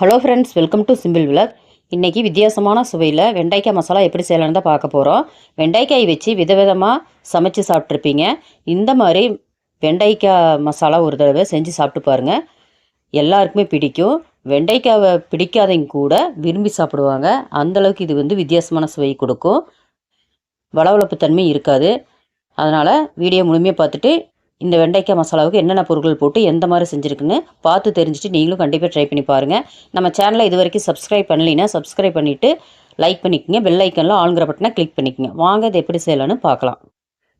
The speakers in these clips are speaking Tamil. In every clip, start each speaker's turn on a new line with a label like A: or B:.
A: Hello friends welcome to simple விளக் இன்றைக்கி வித்தியாசமான சுவையில் வெண்டைக்காய் மசாலா எப்படி செய்யலான்னு தான் பார்க்க போகிறோம் வெண்டைக்காய் வச்சு விதவிதமாக சமைச்சு சாப்பிட்ருப்பீங்க இந்த மாதிரி வெண்டைக்காய் மசாலா ஒரு தடவை செஞ்சு சாப்பிட்டு பாருங்கள் எல்லாருக்குமே பிடிக்கும். வெண்டைக்காவை பிடிக்காதவங்க கூட விரும்பி சாப்பிடுவாங்க. அந்தளவுக்கு இது வந்து வித்தியாசமான சுவை கொடுக்கும். வளவளப்பு தன்மை இருக்காது. அதனால் வீடியோ முழுமையாக பார்த்துட்டு இந்த வெண்டைக்காய் மசாலாவுக்கு என்னென்ன பொருட்கள் போட்டு எந்த மாதிரி செஞ்சுருக்குன்னு பார்த்து தெரிஞ்சுட்டு நீங்களும் கண்டிப்பாக ட்ரை பண்ணி பாருங்கள் நம்ம சேனலை இது வரைக்கும் சப்ஸ்கிரைப் பண்ணலைன்னா சப்ஸ்கிரைப் பண்ணிவிட்டு லைக் பண்ணிக்கோங்க. பெல் ஐக்கனில் ஆளுங்கிற பட்டனை கிளிக் பண்ணிக்கோங்க. வாங்க இது எப்படி செய்யலான்னு பார்க்கலாம்.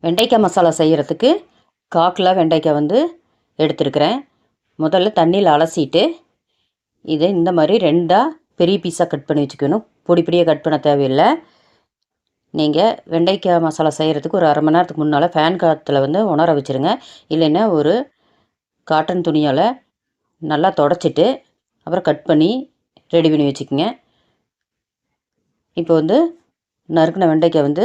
A: வெண்டைக்காய் மசாலா செய்கிறதுக்கு காக்கில் வெண்டைக்காய் வந்து எடுத்துருக்கிறேன். முதல்ல தண்ணியில் அலசிட்டு இதை இந்த மாதிரி ரெண்டாக பெரிய பீஸாக கட் பண்ணி வச்சுக்கணும். பொடி பொடியாக கட் பண்ண தேவையில்லை. நீங்கள் வெண்டைக்காய் மசாலா செய்கிறதுக்கு ஒரு அரை மணி நேரத்துக்கு முன்னால் ஃபேன் காற்றுல வந்து உணர வச்சுருங்க. இல்லைன்னா ஒரு காட்டன் துணியால் நல்லா தொடச்சிட்டு அப்புறம் கட் பண்ணி ரெடி பண்ணி வச்சுக்கோங்க. இப்போ வந்து நறுக்கின வெண்டைக்காய் வந்து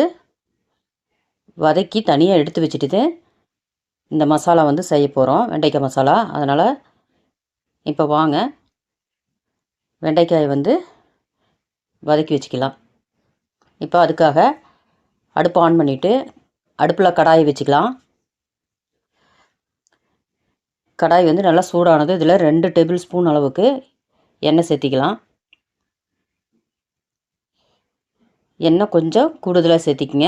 A: வதக்கி தனியாக எடுத்து வச்சுட்டு இந்த மசாலா வந்து செய்ய போகிறோம் வெண்டைக்காய் மசாலா. அதனால் இப்போ வாங்க. வெண்டைக்காயை வந்து வதக்கி வச்சுக்கலாம். இப்போ அதுக்காக அடுப்பு ஆன் பண்ணிவிட்டு அடுப்பில் கடாயை வச்சுக்கலாம். கடாய் வந்து நல்லா சூடானது. இதில் ரெண்டு டேபிள் ஸ்பூன் அளவுக்கு எண்ணெய் சேர்த்திக்கலாம். எண்ணெய் கொஞ்சம் கூடுதலாக சேர்த்திக்கிங்க.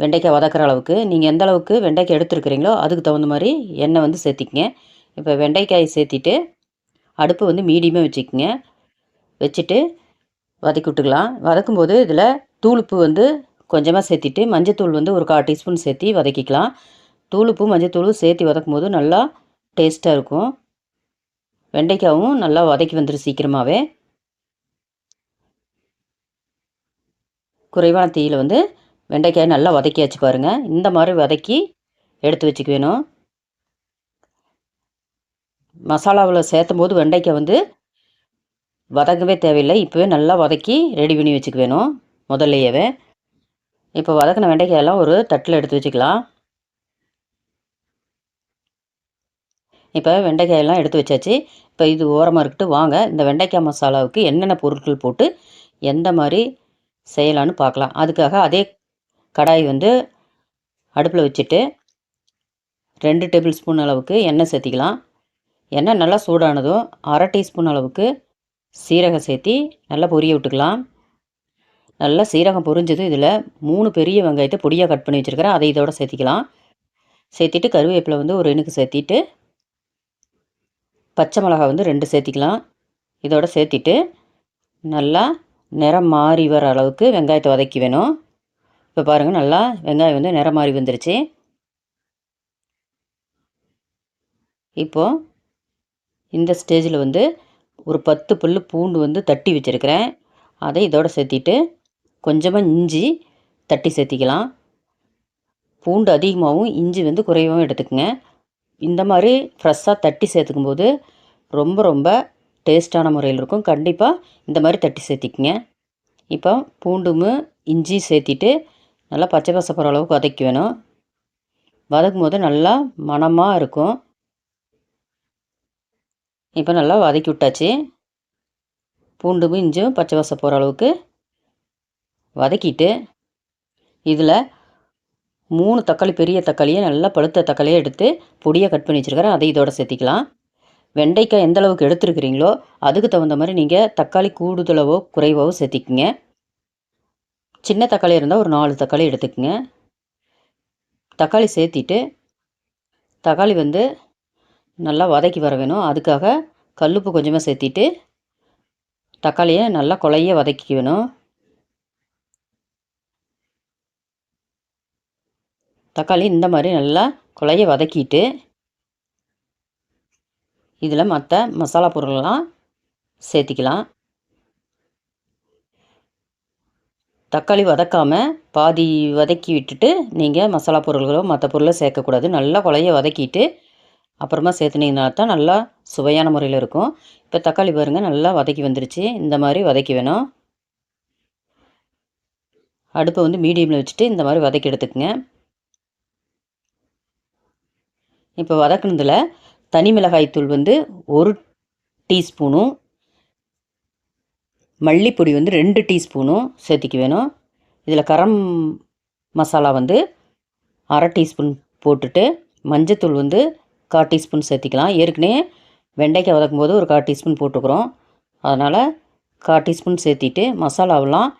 A: வெண்டைக்காய் வதக்கிற அளவுக்கு. நீங்கள் எந்த அளவுக்கு வெண்டைக்காய் எடுத்துருக்கிறீங்களோ அதுக்கு தகுந்த மாதிரி எண்ணெய் வந்து சேர்த்திக்கிங்க. இப்போ வெண்டைக்காயை சேர்த்திட்டு அடுப்பு வந்து மீடியமாக வச்சுக்கோங்க. வச்சுட்டு வதக்கி விட்டுக்கலாம். வதக்கும்போது இதில் தூளுப்பு வந்து கொஞ்சமாக சேர்த்திட்டு மஞ்சத்தூள் வந்து ஒரு கால் டீஸ்பூன் சேர்த்தி வதக்கிக்கலாம். தூளுப்பு மஞ்சத்தூளும் சேர்த்து வதக்கும் போது நல்லா டேஸ்ட்டாக இருக்கும். வெண்டைக்காவும் நல்லா வதக்கி வந்துடும் சீக்கிரமாகவே குறைவான தீயில் வந்து வெண்டைக்காய் நல்லா வதக்கியாச்சு பாருங்கள் இந்த மாதிரி வதக்கி எடுத்து வச்சுக்க வேணும். மசாலாவில் சேர்த்தும் போது வெண்டைக்காய் வந்து வதக்கவே தேவையில்லை. இப்போவே நல்லா வதக்கி ரெடி பண்ணி வச்சுக்க வேணும். முதல்லையவே. இப்போ வதக்கின வெண்டைக்காயெல்லாம் ஒரு தட்டில் எடுத்து வச்சுக்கலாம். இப்போ வெண்டைக்காயெல்லாம் எடுத்து வச்சாச்சு. இப்போ இது ஓரமாக இருக்கட்டு வாங்க இந்த வெண்டைக்காய் மசாலாவுக்கு என்னென்ன பொருட்கள் போட்டு எந்த மாதிரி செய்யலான்னு பார்க்கலாம். அதுக்காக அதே கடாய் வந்து அடுப்பில் வச்சுட்டு ரெண்டு டேபிள் ஸ்பூன் அளவுக்கு எண்ணெய் சேர்த்திக்கலாம். எண்ணெய் நல்லா சூடானதும் அரை டீஸ்பூன் அளவுக்கு சீரகம் சேர்த்தி நல்லா பொரிய விட்டுக்கலாம். நல்லா சீரகம் பொரிஞ்சதும் இதில் மூணு பெரிய வெங்காயத்தை பொடியாக கட் பண்ணி வச்சுருக்கிறேன். அதை இதோட சேர்த்திக்கலாம். சேர்த்திட்டு கருவேப்பிலை வந்து ஒரு எண்ணுக்கு சேர்த்திட்டு பச்சை மிளகா வந்து ரெண்டு சேர்த்திக்கலாம். இதோட சேர்த்திட்டு நல்லா நிறம் மாறி வர அளவுக்கு வெங்காயத்தை வதக்கி வேணும். இப்போ பாருங்கள் நல்லா வெங்காயம் வந்து நிறம் மாறி வந்துருச்சு. இப்போது இந்த ஸ்டேஜில் வந்து ஒரு பத்து புல் பூண்டு வந்து தட்டி வச்சுருக்கிறேன். அதை இதோட சேர்த்திட்டு கொஞ்சமாக இஞ்சி தட்டி சேர்த்திக்கலாம். பூண்டு அதிகமாகவும் இஞ்சி வந்து குறைவாகவும் எடுத்துக்கோங்க. இந்த மாதிரி ஃப்ரெஷ்ஷாக தட்டி சேர்த்துக்கும் போது ரொம்ப ரொம்ப டேஸ்ட்டான முறையில் இருக்கும். கண்டிப்பாக இந்த மாதிரி தட்டி சேர்த்திக்கங்க. இப்போ பூண்டும் இஞ்சி சேர்த்திட்டு நல்லா பச்சை பசை போகிற அளவுக்கு வதக்கி வேணும். வதக்கும் போது நல்லா மணமாக இருக்கும். இப்போ நல்லா வதக்கி விட்டாச்சு. பூண்டும் இஞ்சும் பச்சை வசம் போகிற அளவுக்கு வதக்கிட்டு இதில் மூணு தக்காளி பெரிய தக்காளியை நல்லா பழுத்த தக்காளியை எடுத்து பொடியாக கட் பண்ணி வச்சுருக்கிறேன். அதை இதோட சேர்த்திக்கலாம். வெண்டைக்காய் எந்த அளவுக்கு எடுத்துருக்கிறீங்களோ அதுக்கு தகுந்த மாதிரி நீங்கள் தக்காளி கூடுதலவோ குறைவாவோ சேர்த்திக்குங்க. சின்ன தக்காளி இருந்தால் ஒரு நாலு தக்காளி எடுத்துக்கோங்க. தக்காளி சேர்த்திட்டு தக்காளி வந்து நல்லா வதக்கி வர வேணும். அதுக்காக கல்லுப்பு கொஞ்சமாக சேர்த்திட்டு தக்காளியை நல்லா கொலைய வதக்கி வேணும். தக்காளி இந்த மாதிரி நல்லா குழைய வதக்கிட்டு இதில் மற்ற மசாலா பொருள்லாம் சேர்த்திக்கலாம். தக்காளி வதக்காமல் பாதி வதக்கி விட்டுட்டு நீங்கள் மசாலா பொருள்களோ மற்ற பொருளை சேர்க்கக்கூடாது. நல்லா குழைய வதக்கிட்டு அப்புறமா சேர்த்துனீங்கன்னா தான் நல்லா சுவையான முறையில் இருக்கும். இப்போ தக்காளி பாருங்கள் நல்லா வதக்கி வந்துருச்சு. இந்த மாதிரி வதக்கி வேணும். அடுப்பை வந்து மீடியமில் வச்சுட்டு இந்த மாதிரி வதக்கி எடுத்துக்கங்க. இப்போ வதக்குனதில் தனி மிளகாய் தூள் வந்து ஒரு டீஸ்பூனும் மல்லிப்பொடி வந்து ரெண்டு டீஸ்பூனும் சேர்த்திக்க வேணும். இதில் கரம் மசாலா வந்து அரை டீஸ்பூன் போட்டுட்டு மஞ்சத்தூள் வந்து கால் டீஸ்பூன் சேர்த்திக்கலாம். ஏற்கனவே வெண்டைக்காய் வதக்கும் போது ஒரு கால் டீஸ்பூன் போட்டுக்கிறோம். அதனால் கால் டீஸ்பூன் சேர்த்திட்டு மசாலாவெல்லாம்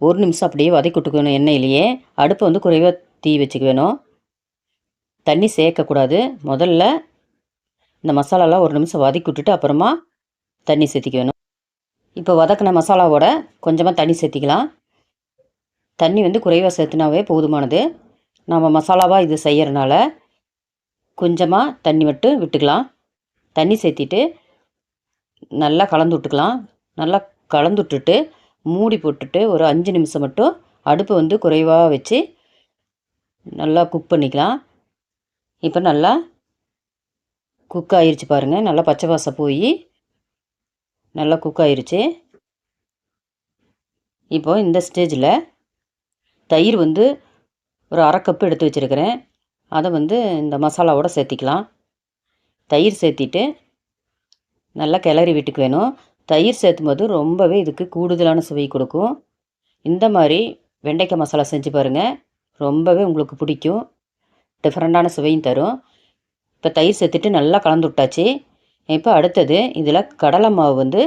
A: ஒரு நிமிஷம் அப்படியே வதக்கி விட்டுக்கணும் எண்ணெயிலேயே. அடுப்பை வந்து குறைவாக தீ வச்சுக்க வேணும். தண்ணி சேர்க்கக்கூடாது. முதல்ல இந்த மசாலாலாம் ஒரு நிமிஷம் வதக்கி விட்டுட்டு அப்புறமா தண்ணி சேர்த்திக்க வேணும் இப்போ வதக்கின மசாலாவோட கொஞ்சமாக தண்ணி சேர்த்திக்கலாம். தண்ணி வந்து குறைவாக சேர்த்துனாவே போதுமானது. நம்ம மசாலாவாக இது செய்கிறனால கொஞ்சமாக தண்ணி மட்டும் விட்டுக்கலாம். தண்ணி சேர்த்திட்டு நல்லா கலந்து விட்டுக்கலாம். நல்லா கலந்து விட்டுட்டு மூடி போட்டுட்டு ஒரு அஞ்சு நிமிஷம் மட்டும் அடுப்பு வந்து குறைவாக வச்சு நல்லா குக் பண்ணிக்கலாம். இப்போ நல்லா குக் ஆயிடுச்சு பாருங்கள் நல்லா பச்சை வாசம் போய் நல்லா குக் ஆயிடுச்சு இப்போ இந்த ஸ்டேஜில் தயிர் வந்து ஒரு அரை கப்பு எடுத்து வச்சுருக்கிறேன். அதை வந்து இந்த மசாலாவோடு சேர்த்திக்கலாம். தயிர் சேர்த்திட்டு நல்லா கிளறி வீட்டுக்கு வேணும். தயிர் சேர்த்தும் போது ரொம்பவே இதுக்கு கூடுதலான சுவை கொடுக்கும். இந்த மாதிரி வெண்டைக்காய் மசாலா செஞ்சு பாருங்கள் ரொம்பவே உங்களுக்கு பிடிக்கும். டிஃப்ரெண்ட்டான சுவையும் தரும். இப்போ தயிர் சேர்த்துட்டு நல்லா கலந்து விட்டாச்சு. இப்போ அடுத்தது இதில் கடலை மாவு வந்து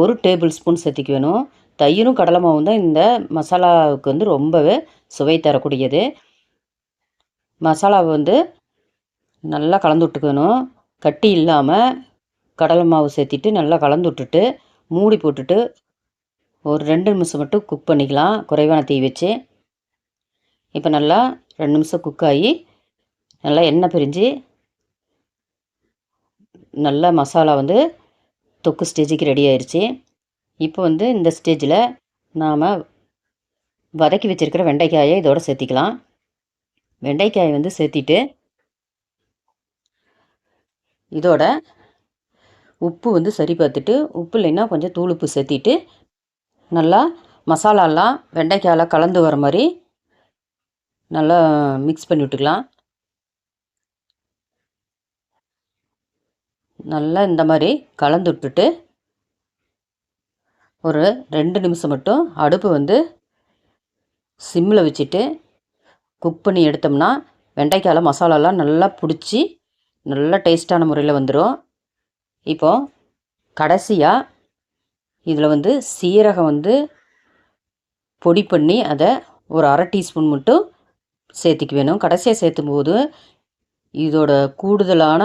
A: ஒரு டேபிள் ஸ்பூன் சேர்த்திக்க வேணும். தயிரும் கடலை மாவும் தான் இந்த மசாலாவுக்கு வந்து ரொம்பவே சுவை தரக்கூடியது. மசாலாவை வந்து நல்லா கலந்து விட்டுக்கணும். கட்டி இல்லாமல் கடலை மாவு சேர்த்திட்டு நல்லா கலந்து விட்டுட்டு மூடி போட்டுட்டு ஒரு ரெண்டு நிமிஷம் மட்டும் குக் பண்ணிக்கலாம். குறைவான தீ வச்சு. இப்போ நல்லா ரெண்டு நிமிஷம் குக் ஆகி நல்லா எண்ணெய் பிரிஞ்சு நல்லா மசாலா வந்து தொக்கு ஸ்டேஜுக்கு ரெடி ஆயிடுச்சு இப்போ வந்து இந்த ஸ்டேஜில் நாம் வதக்கி வச்சுருக்கிற வெண்டைக்காயை இதோடு சேர்த்திக்கலாம். வெண்டைக்காயை வந்து சேர்த்திட்டு இதோட உப்பு வந்து சரி பார்த்துட்டு உப்பு இல்லைன்னா கொஞ்சம் தூள் உப்பு சேர்த்திட்டு நல்லா மசாலாலாம் வெண்டைக்காயில் கலந்து வர மாதிரி நல்லா மிக்ஸ் பண்ணி விட்டுக்கலாம். நல்லா இந்த மாதிரி கலந்து விட்டுட்டு ஒரு ரெண்டு நிமிஷம் மட்டும் அடுப்பு வந்து சிம்மில் வச்சுட்டு குக் பண்ணி எடுத்தோம்னா வெண்டைக்காயில் மசாலாலாம் நல்லா பிடிச்சி நல்லா டேஸ்ட்டான முறையில் வந்துடும் இப்போது கடைசியாக இதில் வந்து சீரகம் வந்து பொடி பண்ணி அதை ஒரு அரை டீஸ்பூன் மட்டும் சேர்த்திக்க வேணும். கடைசியாக சேர்த்தும் போது இதோட கூடுதலான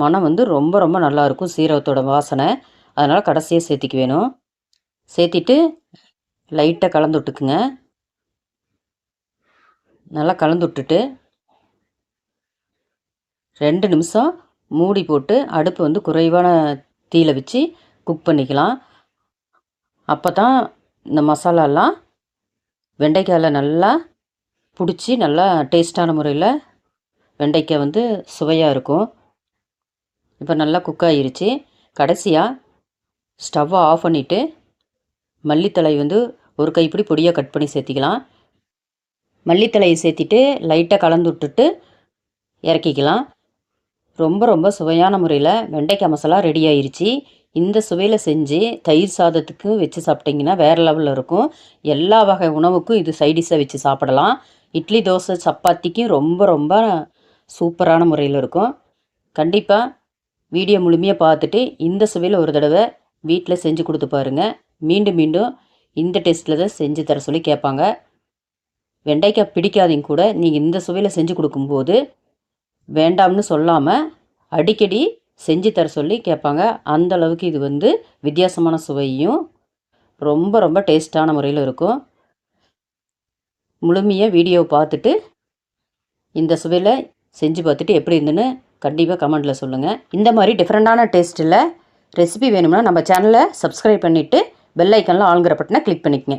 A: மனம் வந்து ரொம்ப ரொம்ப நல்லாயிருக்கும் சீரகத்தோட வாசனை. அதனால் கடைசியாக சேர்த்திக்க வேணும். சேர்த்திட்டு லைட்டாக கலந்து விட்டுக்குங்க. நல்லா கலந்து விட்டுட்டு ரெண்டு நிமிஷம் மூடி போட்டு அடுப்பு வந்து குறைவான தீயில் வச்சு குக் பண்ணிக்கலாம். அப்போ தான் இந்த மசாலாலாம் வெண்டைக்காயில் நல்லா பிடிச்சி நல்லா டேஸ்ட்டான முறையில் வெண்டைக்காய் வந்து சுவையாக இருக்கும். இப்போ நல்லா குக் ஆகிருச்சு கடைசியாக ஸ்டவ்வை ஆஃப் பண்ணிவிட்டு மல்லித்தலை வந்து ஒரு கைப்பிடி பொடியாக கட் பண்ணி சேர்த்திக்கலாம். மல்லித்தலையை சேர்த்திட்டு லைட்டாக கலந்து விட்டுட்டு இறக்கிக்கலாம். ரொம்ப ரொம்ப சுவையான முறையில் வெண்டைக்காய் மசாலா ரெடி ஆயிடுச்சு இந்த சுவையில் செஞ்சு தயிர் சாதத்துக்கு வச்சு சாப்பிட்டிங்கன்னா வேறு லெவலில் இருக்கும். எல்லா வகை உணவுக்கும் இது சைடிஷாக வச்சு சாப்பிடலாம். இட்லி தோசை சப்பாத்திக்கும் ரொம்ப ரொம்ப சூப்பரான முறையில் இருக்கும். கண்டிப்பாக வீடியோ முழுமையாக பார்த்துட்டு இந்த சுவையில் ஒரு தடவை வீட்டில் செஞ்சு கொடுத்து பாருங்கள் மீண்டும் மீண்டும் இந்த டேஸ்ட்டில் தான் செஞ்சு தர சொல்லி கேட்பாங்க. வெண்டைக்காய் பிடிக்காதீங்க கூட நீங்கள் இந்த சுவையில் செஞ்சு கொடுக்கும்போது வேண்டாம்னு சொல்லாமல் அடிக்கடி செஞ்சு தர சொல்லி கேட்பாங்க. அந்த அளவுக்கு இது வந்து வித்தியாசமான சுவையும் ரொம்ப ரொம்ப டேஸ்ட்டான முறையில் இருக்கும். முழுமையாக வீடியோவை பார்த்துட்டு இந்த சுவையில் செஞ்சு பார்த்துட்டு எப்படி இருந்துன்னு கண்டிப்பாக கமெண்ட்டில் சொல்லுங்கள் இந்த மாதிரி டிஃப்ரெண்ட்டான டேஸ்ட்டில் ரெசிபி வேணும்னா நம்ம சேனலை சப்ஸ்கிரைப் பண்ணிவிட்டு பெல் ஐக்கனில் ஆளுங்கிற பட்டனை கிளிக் பண்ணிக்கங்க.